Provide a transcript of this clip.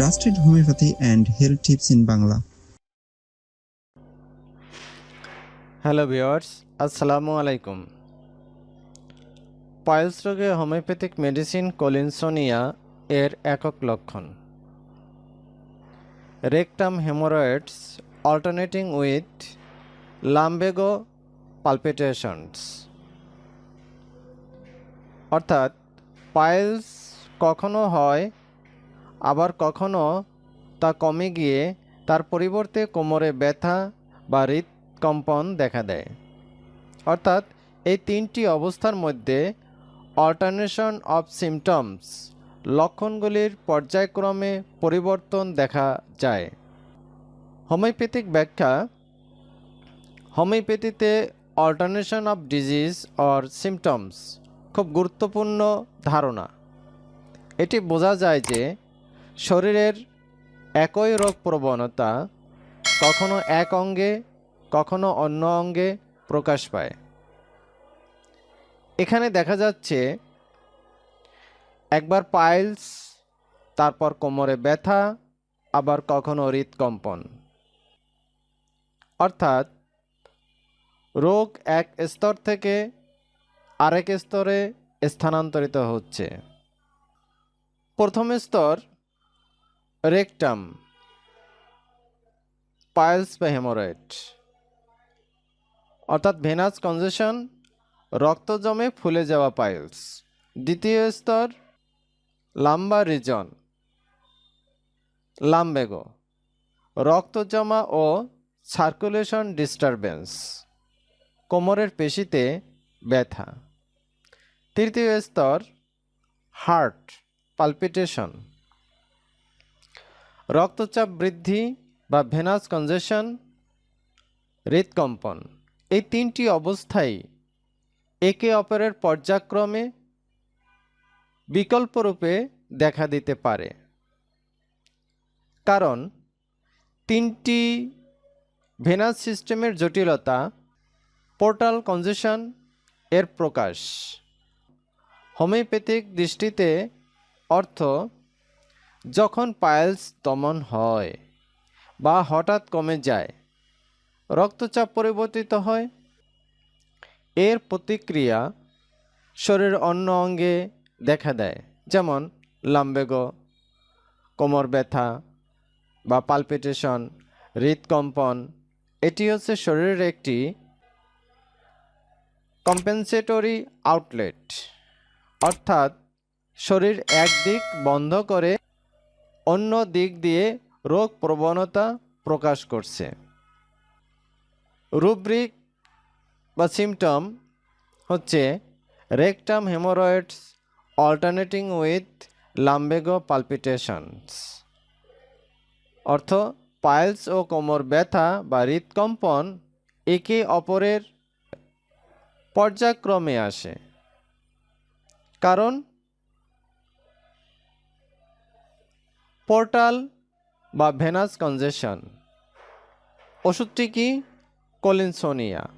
trusted homeopathy and health tips in Bangla. Hello viewers আসসালামু আলাইকুম piles রোগে homeopathic medicine কলিনসোনিয়া এর একক লক্ষণ rectum haemorrhoids alternating with lumbago palpitations অর্থাৎ পাইলস কখনো হয় আবার কখনও তা কমে গিয়ে তার পরিবর্তে কোমরে ব্যথা বা হৃদকম্পন দেখা দেয়। অর্থাৎ এই তিনটি অবস্থার মধ্যে অল্টারনেশন অফ সিমটমস লক্ষণগুলির পর্যায়ক্রমে পরিবর্তন দেখা যায়। হোমিওপ্যাথিক ব্যাখ্যা, হোমিওপ্যাথিতে alternation of disease or symptoms খুব গুরুত্বপূর্ণ ধারণা। এটি বোঝা যায় যে শরীরের একই রোগ প্রবণতা কখনো এক অঙ্গে, কখনো অন্য অঙ্গে প্রকাশ পায়। এখানে দেখা যাচ্ছে একবার পাইলস, তারপর কোমরে ব্যথা, আবার কখনো হৃদকম্পন। অর্থাৎ রোগ এক স্তর থেকে আরেক স্তরে স্থানান্তরিত হচ্ছে। প্রথম স্তর রেকটাম। পাইলস বা হেমোরয়েড। অর্থাৎ ভেনাস কনজেশন, রক্ত জমে ফুলে যাওয়া পাইলস। দ্বিতীয় স্তর, লাম্বা রিজন। লাম্বেগো। রক্ত জমা ও সার্কুলেশন ডিস্টারবেন্স। কোমরের পেশিতে ব্যথা। তৃতীয় স্তর, হার্ট, পালপিটেশন। রক্তচাপ বৃদ্ধি বা ভেনাস কনজেশন হৃদকম্পন এই তিনটি অবস্থাই একে অপরের পর্যায়ক্রমে বিকল্পরূপে দেখা দিতে পারে। কারণ তিনটি ভেনাস সিস্টেমের জটিলতা, পোর্টাল কনজেশন, এর প্রকাশ। হোমিওপ্যাথিক দৃষ্টিতে অর্থ যখন পায়েলস দমন হয় বা হঠাৎ কমে যায়, রক্তচাপ পরিবর্তিত হয়। এর প্রতিক্রিয়া শরীরের অন্য অঙ্গে দেখা দেয়, যেমন লাম্বেগো, কোমর ব্যথা বা পালপিটেশন, হৃদকম্পন। এটি হচ্ছে শরীরের একটি কম্পেনসেটরি আউটলেট অর্থাৎ শরীর একদিক বন্ধ করে অন্য দিক দিয়ে রোগ প্রবণতা প্রকাশ করছে। রুব্রিক বা সিমটম হচ্ছে rectum hemorrhoids alternating with lumbago palpitations. অর্থ, পাইলস ও কোমর ব্যথা বা হৃদকম্পন একে অপরের পর্যায়ক্রমে আসে। কারণ পোর্টাল বা ভেনাস কনজেশন। ওষুধটি কি? কলিনসোনিয়া।